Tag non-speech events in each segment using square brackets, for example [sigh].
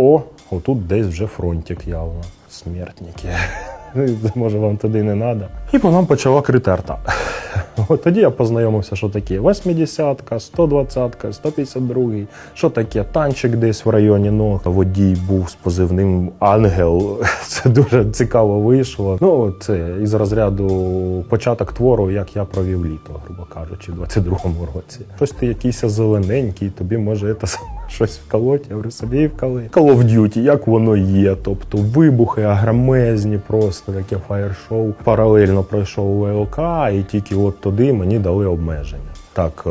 О, отут десь вже фронтик явно. Смертники. [laughs] Може, вам туди не треба. І по нам почала крити. [laughs] От тоді я познайомився, що таке 80-ка, 120-ка, 152 що таке танчик десь в районі ног. Водій був з позивним Ангел. [laughs] Це дуже цікаво вийшло. Ну, це із розряду початок твору, як я провів літо, грубо кажучи, в 22-му році. Щось ти якийсь зелененький, тобі може це щось вколоть. Я говорю, собі вколи. Call of Duty, як воно є. Тобто вибухи агромезні, просто таке фаєр-шоу. Паралельно пройшов ВЛК, і тільки от туди мені дали обмеження. Так е,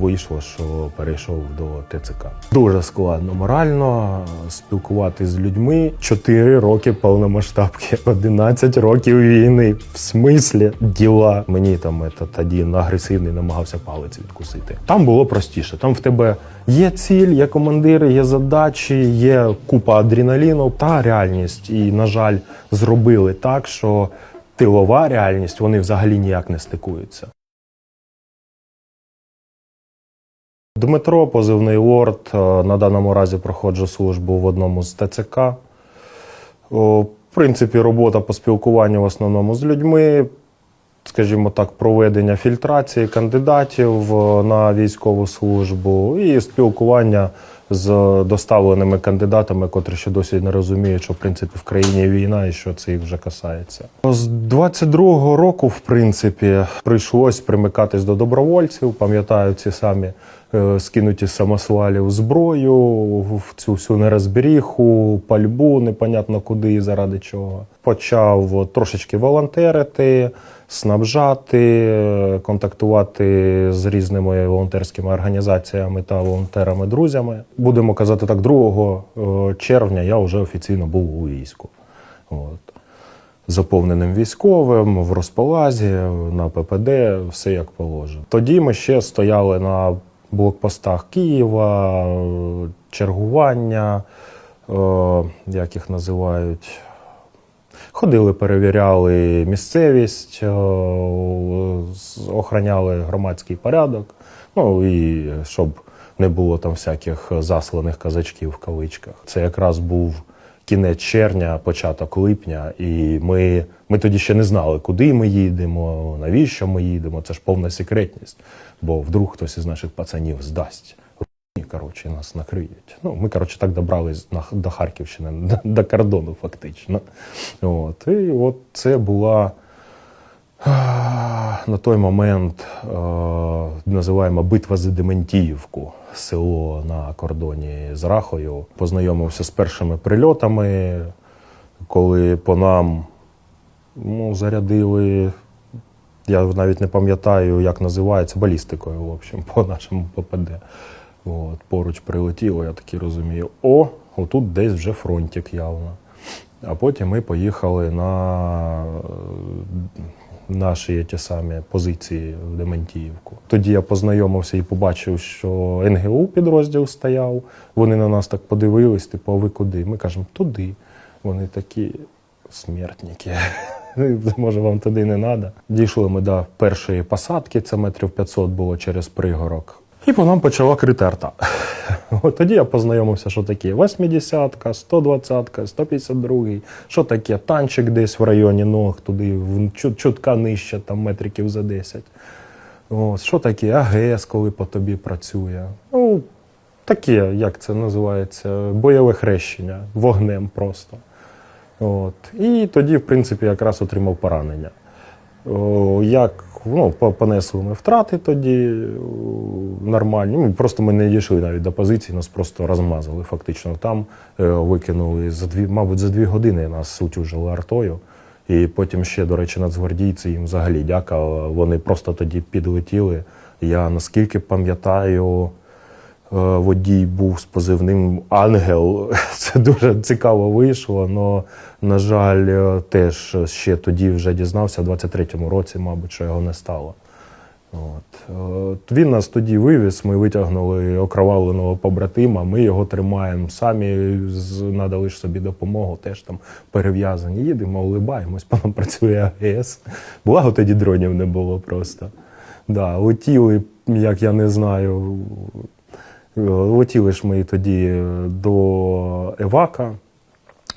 вийшло, що перейшов до ТЦК. Дуже складно морально спілкуватися з людьми. 4 роки повномасштабки, [laughs] 11 років війни. В смислі діла. Мені там это, тоді на агресивний намагався палець відкусити. Там було простіше. Там в тебе є ціль, є командири, є задачі, є купа адреналіну та реальність. І, на жаль, зробили так, що тилова реальність вони взагалі ніяк не стикуються. Дмитро, позивний лорд. е, На даному разі проходжу службу в одному з ТЦК. В принципі, робота по спілкуванню в основному з людьми, скажімо так, проведення фільтрації кандидатів е, на військову службу і спілкування з доставленими кандидатами, котрі ще досі не розуміють, що в принципі в країні війна і що це їх вже касається. З 22-го року, в принципі, прийшлось примикатись до добровольців. Пам'ятаю ці самі е, скинуті з самосвалів зброю, в цю всю нерозберіху, пальбу, непонятно куди і заради чого. Почав трошечки волонтерити, снабжати, е, контактувати з різними волонтерськими організаціями та волонтерами-друзями. Будемо казати так, 2 е, червня я вже офіційно був у війську. От заповненим військовим, в розпалазі, на ППД, все як положено. Тоді ми ще стояли на блокпостах Києва, е, чергування, як їх називають. Ходили, перевіряли місцевість, охороняли громадський порядок. Ну і щоб не було там всяких засланих казачків в кавичках. Це якраз був кінець червня, початок липня, і ми, ми тоді ще не знали, куди ми їдемо, навіщо ми їдемо. Це ж повна секретність. Бо вдруг хтось із наших пацанів здасть. Коротше, нас накриють. Ну, ми, коротше, так добрались до Харківщини, [laughs] до, до кордону, фактично. От. І от це була на той момент називаємо битва за Дементіївку, село на кордоні з Рахою. Познайомився з першими прильотами, коли по нам ну, зарядили. Я навіть не пам'ятаю, як називається, балістикою, в общем, [laughs] по нашому ППД. От, поруч прилетіло, я таки розумію, о, отут десь вже фронтик явно. А потім ми поїхали на е, наші ті самі позиції в Дементіївку. Тоді я познайомився і побачив, що НГУ підрозділ стояв. Вони на нас так подивились, типу, а ви куди? Ми кажемо, туди. Вони такі смертники. [laughs] Може, вам туди не треба. Дійшли ми до першої посадки, це метрів 500 було через пригорок. І по нам почала крити арта. [laughs] От тоді я познайомився, що таке 80-ка, 120-ка, 152 що таке танчик десь в районі ног, туди чутка нижче, там метриків за 10. От, що таке АГС, коли по тобі працює. Ну, таке, як це називається, бойове хрещення, вогнем просто. От. І тоді, в принципі, якраз отримав поранення. О, як ну, по- понесли ми втрати тоді нормальні. Просто ми не дійшли навіть до позиції, нас просто розмазали фактично там, е, викинули за дві, мабуть, за дві години нас сутюжили артою. І потім ще, до речі, нацгвардійці їм взагалі дякували. Вони просто тоді підлетіли. Я наскільки пам'ятаю, водій був з позивним Ангел. [laughs] Це дуже цікаво вийшло. але, на жаль, е, теж ще тоді вже дізнався, в 23-му році, мабуть, що його не стало. От. Е, Він нас тоді вивіз, ми витягнули окровавленого побратима, ми його тримаємо самі, надали ж собі допомогу, теж там перев'язані. Їдемо, улибаємось, [laughs] по нам працює АГС. Благо тоді дронів не було просто. Да, летіли, як я не знаю, Е, Летіли ж ми тоді до Евака.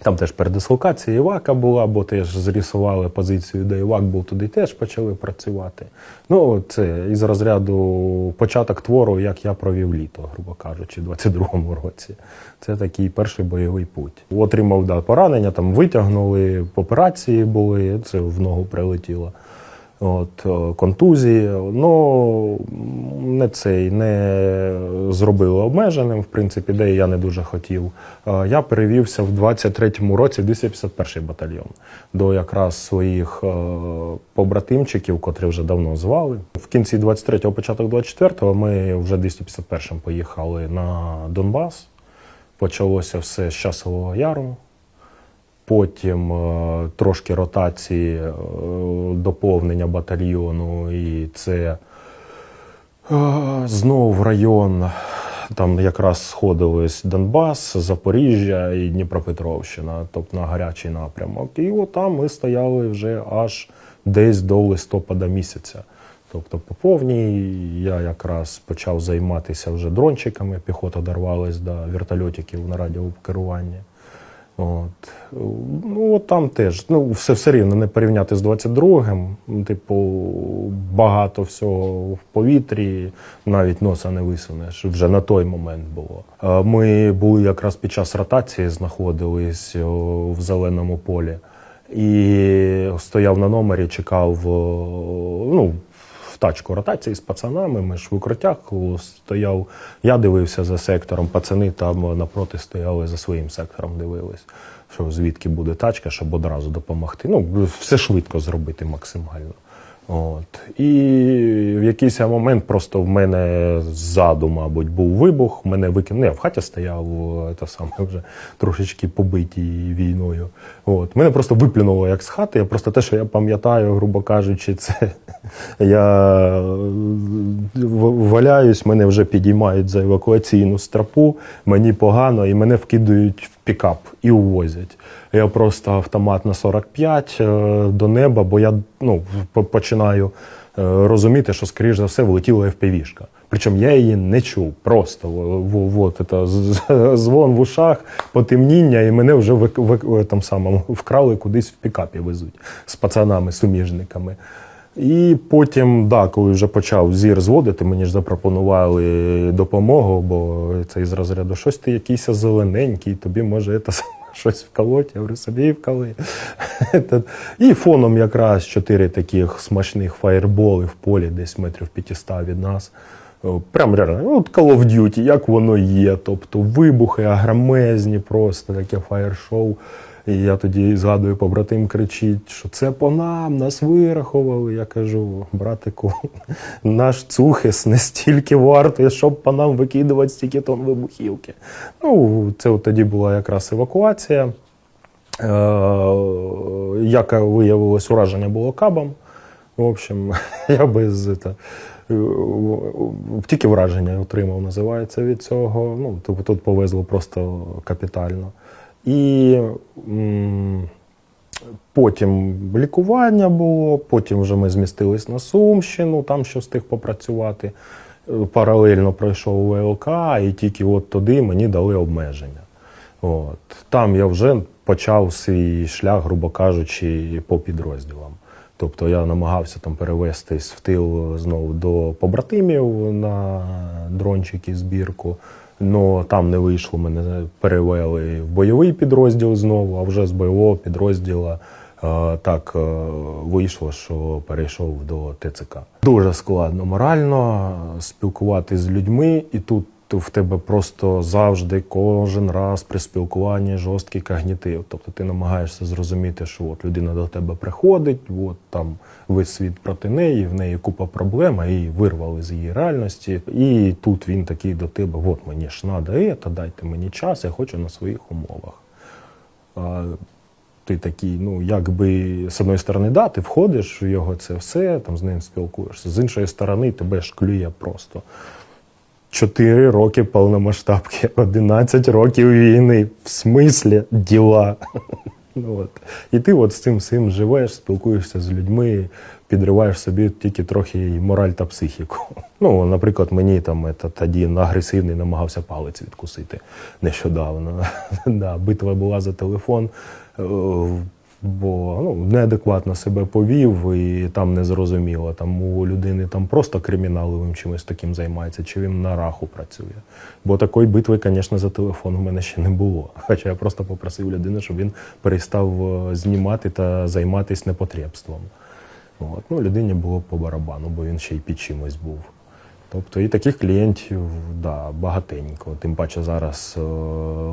Там теж передислокація Івака була, бо теж зрісували позицію, де Івак був, туди теж почали працювати. Ну, це із розряду початок твору, як я провів літо, грубо кажучи, в 22-му році. Це такий перший бойовий путь. Отримав да, поранення, там витягнули, в операції були, це в ногу прилетіло. От, е, контузії, ну не цей не зробили обмеженим, в принципі, де я не дуже хотів. Е, Я перевівся в 23-му році в 251-й батальйон до якраз своїх е, побратимчиків, котрі вже давно звали. В кінці 23-го, початок 24-го ми вже 251-м поїхали на Донбас. Почалося все з часового яру. Потім е, трошки ротації, е, доповнення батальйону, і це е, знову в район. Там якраз сходились Донбас, Запоріжжя і Дніпропетровщина, тобто на гарячий напрямок. І от ми стояли вже аж десь до листопада місяця. Тобто по повній я якраз почав займатися вже дрончиками, піхота дорвалась до вертольотиків на радіокеруванні. От. Ну, от там теж. Ну, все, все рівно не порівняти з 22-м. Типу, багато всього в повітрі, навіть носа не висунеш. Вже на той момент було. Ми були якраз під час ротації, знаходились в зеленому полі. І стояв на номері, чекав ну, тачку ротації з пацанами. Ми ж в укриттях стояв. Я дивився за сектором, пацани там напроти стояли за своїм сектором, дивились, що звідки буде тачка, щоб одразу допомогти. Ну, все швидко зробити максимально. От. І в якийсь момент просто в мене ззаду, мабуть, був вибух, мене викинули. Я в хаті стояв, те саме вже трошечки побитій війною. От. Мене просто виплюнуло як з хати. Я просто те, що я пам'ятаю, грубо кажучи, це [laughs] я валяюсь, мене вже підіймають за евакуаційну стропу, мені погано, і мене вкидають в пікап і увозять. Я просто автомат на 45 е, до неба, бо я ну, починаю е, розуміти, що, скоріш за все, влетіла FPV-шка. Причому я її не чув. Просто в- в- вот, это, звон в ушах, потемніння, і мене вже вик, вик, там самому вкрали кудись в пікапі везуть з пацанами, суміжниками. І потім, да, коли вже почав зір зводити, мені ж запропонували допомогу, бо це із розряду щось ти якийсь зелененький, тобі може це [laughs] щось вколоть. Я говорю, собі і вколи. [laughs] І фоном якраз чотири таких смачних фаєрболи в полі, десь метрів 500 від нас. Прям реально, от Call of Duty, як воно є. Тобто вибухи агромезні, просто таке фаєр-шоу. І я тоді згадую, побратим кричить, що це по нам, нас вирахували. Я кажу, братику, [laughs] наш цухис не стільки вартий, щоб по нам викидувати стільки тонн вибухівки. Ну, це от тоді була якраз евакуація. Е, Як виявилось, ураження було кабом. В общем, [laughs] я без це, тільки враження отримав, називається від цього. Ну, тобто тут повезло просто капітально. І потім лікування було, потім вже ми змістились на Сумщину, там що встиг попрацювати. Е, Паралельно пройшов ВЛК, і тільки от туди мені дали обмеження. От. Там я вже почав свій шлях, грубо кажучи, по підрозділам. Тобто я намагався там перевестись в тил знову до побратимів на дрончики збірку. Ну там не вийшло, мене перевели в бойовий підрозділ знову, а вже з бойового підрозділу е, так е, вийшло, що перейшов до ТЦК. Дуже складно морально спілкуватися з людьми, і тут в тебе просто завжди кожен раз при спілкуванні жорсткий когнітив. Тобто ти намагаєшся зрозуміти, що от людина до тебе приходить, от там весь світ проти неї, в неї купа проблем, а її вирвали з її реальності. І тут він такий до тебе: от мені ж треба це, дайте мені час, я хочу на своїх умовах. А ти такий, ну якби з одної сторони, да, ти входиш в його це все, там з ним спілкуєшся. З іншої сторони, тебе ж клює просто. Чотири роки повномасштабки, [laughs] 11 років війни. В смислі діла. [laughs] Ну, от. І ти от з цим всім живеш, спілкуєшся з людьми, підриваєш собі тільки трохи і мораль та психіку. [laughs] Ну, наприклад, мені там тоді агресивний намагався палець відкусити нещодавно. да, битва була за телефон, е, бо ну, неадекватно себе повів і там не зрозуміло. Там у людини там просто криміналовим чимось таким займається, чи він на раху працює. Бо такої битви, звісно, за телефон у мене ще не було. [laughs] Хоча я просто попросив людину, щоб він перестав е, знімати та займатися непотребством. От. Ну, людині було по барабану, бо він ще й під чимось був. Тобто і таких клієнтів да, багатенько. Тим паче зараз, е,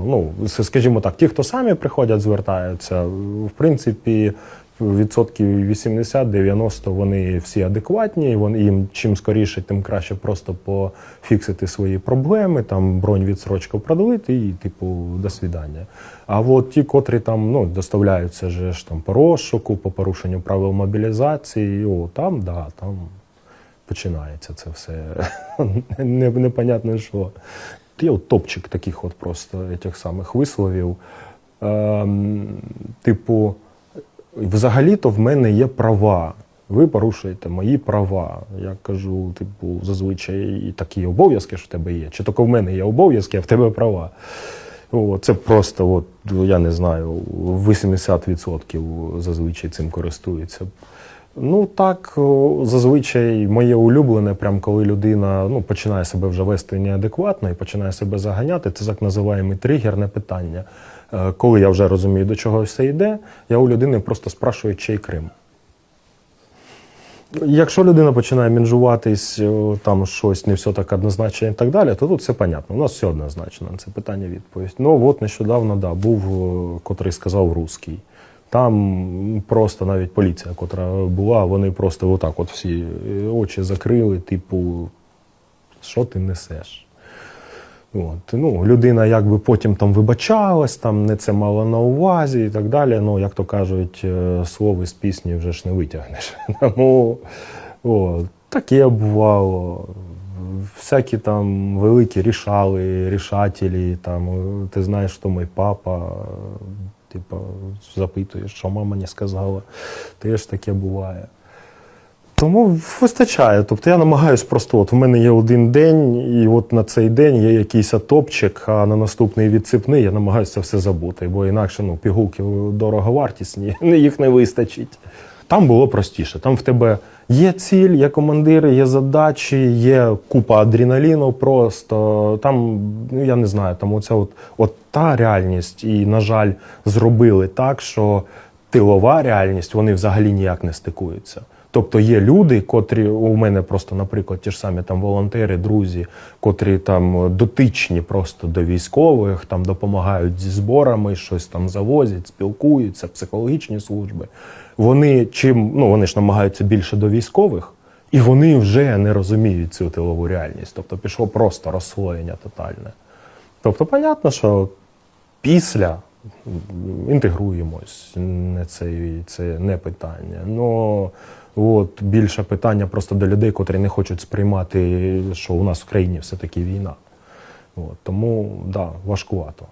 ну, скажімо так, ті, хто самі приходять, звертаються, в принципі, відсотків 80-90 вони всі адекватні, вони, їм чим скоріше, тим краще просто пофіксити свої проблеми, там бронь відсрочку продалити і, типу, до свідання. А от ті, котрі там ну, доставляються же ж там по розшуку, по порушенню правил мобілізації, о, там, да, там починається це все. [laughs] Непонятно що. Є от топчик таких от просто тих самих висловів. Ем, типу, взагалі-то в мене є права. Ви порушуєте мої права. Я кажу, типу, зазвичай і такі обов'язки, що в тебе є. Чи тільки в мене є обов'язки, а в тебе права. О, це просто, от, я не знаю, 80% зазвичай цим користуються. Ну так, зазвичай моє улюблене, прям коли людина ну, починає себе вже вести неадекватно і починає себе заганяти, це так називаємо тригерне питання. Е, Коли я вже розумію, до чого все йде, я у людини просто спрашую, чий Крим. Якщо людина починає мінжуватись, там щось не все так однозначно і так далі, то тут все понятно. У нас все однозначно на це питання відповідь. Ну от нещодавно да, був, котрий сказав русський. Там просто навіть поліція, котра була, вони просто отак от всі е, очі закрили, типу, що ти несеш? От, ну, людина якби потім там вибачалась, там не це мала на увазі і так далі. Ну, як то кажуть, е, слово з пісні вже ж не витягнеш. [laughs] О, таке бувало. Всякі там великі рішали, рішателі, там, ти знаєш, хто мій папа, типу, запитуєш, що мама не сказала. Теж таке буває. Тому вистачає. Тобто я намагаюсь просто, от в мене є один день, і от на цей день є якийсь атопчик, а на наступний відсипний я намагаюся все забути, бо інакше ну, пігулки дороговартісні, [laughs] їх не вистачить. Там було простіше. Там в тебе є ціль, є командири, є задачі, є купа адреналіну просто. Там, ну я не знаю, там оця от, от та реальність, і, на жаль, зробили так, що тилова реальність вони взагалі ніяк не стикуються. Тобто є люди, котрі у мене просто, наприклад, ті ж самі там волонтери, друзі, котрі там дотичні просто до військових, там допомагають зі зборами, щось там завозять, спілкуються, психологічні служби. Вони чим ну вони ж намагаються більше до військових, і вони вже не розуміють цю тилову реальність. Тобто пішло просто розслоєння тотальне. Тобто, понятно, що після інтегруємось, не це, це не питання. Ну от більше питання просто до людей, котрі не хочуть сприймати, що у нас в країні все-таки війна. От, тому да, важкувато.